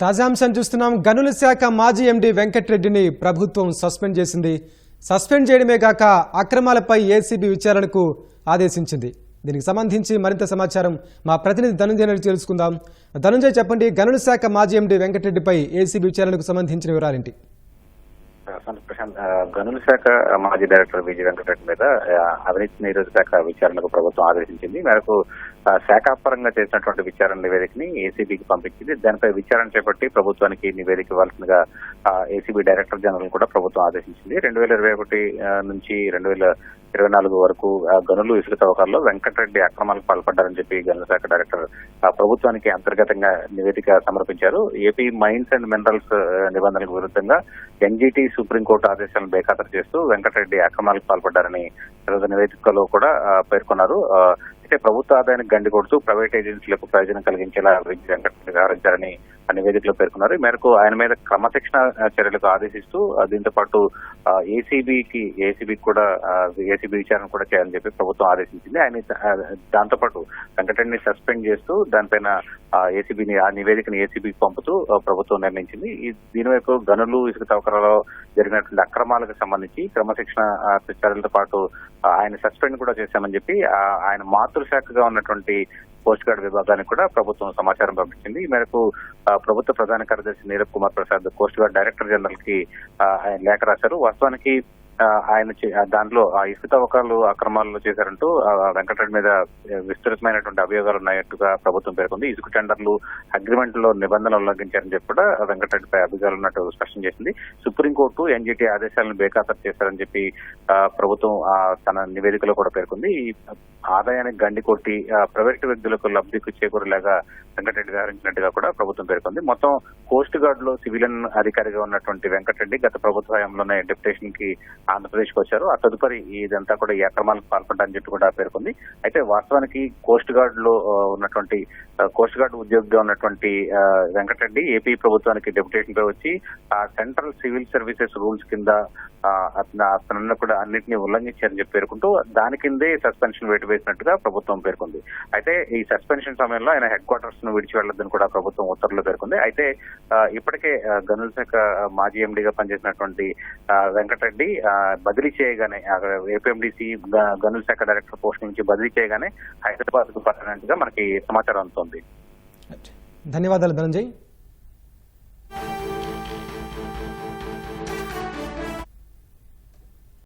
తాజా అంశం చూస్తున్నాం. గనుల శాఖ మాజీ ఎండీ వెంకటరెడ్డిని ప్రభుత్వం సస్పెండ్ చేసింది. సస్పెండ్ చేయడమే కాక అక్రమాలపై ఏసీబీ విచారణకు ఆదేశించింది. దీనికి సంబంధించి మరింత సమాచారం మా ప్రతినిధి ధనంజయ తెలుసుకుందాం. ధనుంజయ్ చెప్పండి గనుల శాఖ మాజీ ఎండీ వెంకటరెడ్డిపై ఏసీబీ విచారణకు సంబంధించిన వివరాలేంటి? ప్రశాంత్ గనుల శాఖ మాజీ డైరెక్టర్ విజయ వెంకటరెడ్డి మీద అవినీతి నిరోధక శాఖ విచారణకు ప్రభుత్వం ఆదేశించింది. మేరకు శాఖ శాఖాపరంగా చేసినటువంటి విచారణ నివేదికని ఏసీబీకి పంపించింది. దానిపై విచారణ చేపట్టి ప్రభుత్వానికి నివేదిక ఇవ్వాల్సిందిగా ఏసీబీ డైరెక్టర్ జనరల్ కూడా ప్రభుత్వం ఆదేశించింది. రెండు వేల ఇరవై ఒకటి నుంచి రెండు వేల ఇరవై నాలుగు వరకు గనులు ఇసుక తవ్వకాల్లో వెంకటరెడ్డి అక్రమాలకు పాల్పడ్డారని చెప్పి గనుల శాఖ డైరెక్టర్ ఆ, ప్రభుత్వానికి అంతర్గతంగా నివేదిక సమర్పించారు. ఏపీ మైన్స్ అండ్ మినరల్స్ నిబంధనలకు విరుద్ధంగా ఎన్జీటీ సుప్రీంకోర్టు ఆదేశాలను బేఖాతరు చేస్తూ వెంకటరెడ్డి అక్రమాలకు పాల్పడ్డారని నివేదికలో కూడా పేర్కొన్నారు. అయితే ప్రభుత్వ ఆదాయానికి గండి కొడుతూ ప్రైవేట్ ఏజెన్సీలకు ప్రయోజనం కలిగించేలా వ్యవహరించారని నివేదికలో పేర్కొన్నారు. ఈ మేరకు ఆయన మీద క్రమశిక్షణ చర్యలకు ఆదేశిస్తూ దీంతో పాటు ఏసీబీకి ఏసీబీకి కూడా ఏసీబీ విచారణ కూడా చేయాలని చెప్పి ప్రభుత్వం ఆదేశించింది. ఆయన దాంతోపాటు సంఘటనని వెంకటరెడ్డిని సస్పెండ్ చేస్తూ దానిపైన ఏసీబీని ఆ నివేదికను ఏసీబీకి పంపుతూ ప్రభుత్వం నిర్ణయించింది. దీనివైపు దీని వైపు గనులు ఇసుక తవ్వకాలలో జరిగినటువంటి అక్రమాలకు సంబంధించి క్రమశిక్షణ చర్యలతో పాటు ఆయన సస్పెండ్ కూడా చేశామని చెప్పి ఆయన మాతృశాఖగా ఉన్నటువంటి కోస్ట్ గార్డ్ విభాగానికి కూడా ప్రభుత్వం సమాచారం పంపించింది. ఈ మేరకు ప్రభుత్వ ప్రధాన కార్యదర్శి Nirab Kumar Prasad coast guard director జనరల్కి ఆయన లేఖ రాశారు. వాస్తవానికి ఆయన చే- దాంట్లో ఆ ఇసుక తవ్వకాలు అక్రమాలు చేశారంటూ ఆ, వెంకటరెడ్డి మీద విస్తృతమైనటువంటి అభియోగాలు ఉన్నాయట్టుగా ప్రభుత్వం పేర్కొంది. ఇసుక టెండర్లు అగ్రిమెంట్లో నిబంధనలు ఉల్లంఘించారని చెప్పి కూడా వెంకటరెడ్డిపై అభియోగాలు ఉన్నట్టు స్పష్టం చేసింది. సుప్రీంకోర్టు ఎన్జిటి ఆదేశాలను బేఖాతరు చేశారని చెప్పి ప్రభుత్వం ఆ, తన నివేదికలో కూడా పేర్కొంది. ఈ ఆదాయానికి గండి కొట్టి ఆ, వ్యక్తులకు లబ్ధికి చేకూరేలాగా వెంకటరెడ్డి వ్యవహరించినట్టుగా కూడా ప్రభుత్వం పేర్కొంది. మొత్తం కోస్ట్ గార్డ్లో సివిలియన్ అధికారిగా ఉన్నటువంటి వెంకటరెడ్డి గత ప్రభుత్వ హయాంలోనే డెప్యుటేషన్కి ఆంధ్రప్రదేశ్కి వచ్చారు. ఆ తదుపరి ఇదంతా కూడా ఈ అక్రమాలకు పాల్పడ్డారని చెప్పి కూడా పేర్కొంది. అయితే వాస్తవానికి కోస్ట్ గార్డ్లో ఉన్నటువంటి కోస్ట్ గార్డ్ ఉద్యోగిగా ఉన్నటువంటి వెంకటరెడ్డి ఏపీ ప్రభుత్వానికి డెప్యుటేషన్ పై వచ్చి ఆ సెంట్రల్ సివిల్ సర్వీసెస్ రూల్స్ కింద అతను కూడా అన్నింటినీ ఉల్లంఘించారని చెప్పి పేర్కొంటూ దాని కిందే సస్పెన్షన్ వేటు వేసినట్టుగా ప్రభుత్వం పేర్కొంది. అయితే ఈ సస్పెన్షన్ సమయంలో ఆయన హెడ్ క్వార్టర్స్ను విడిచి వెళ్ళొద్దని కూడా ప్రభుత్వం ఉత్తర్వులు పేర్కొంది. అయితే ఇప్పటికే గనుల శాఖ మాజీ ఎండీగా పనిచేసినటువంటి వెంకటరెడ్డి బదిలీ చేయగానే ఏపీఎండిసి గనుల శాఖ డైరెక్టర్ పోస్ట్ నుంచి బదిలీ చేయగానే హైదరాబాద్కు పడినట్టుగా మనకి సమాచారం అందుతుంది. ధన్యవాదాలు ధనంజయ్.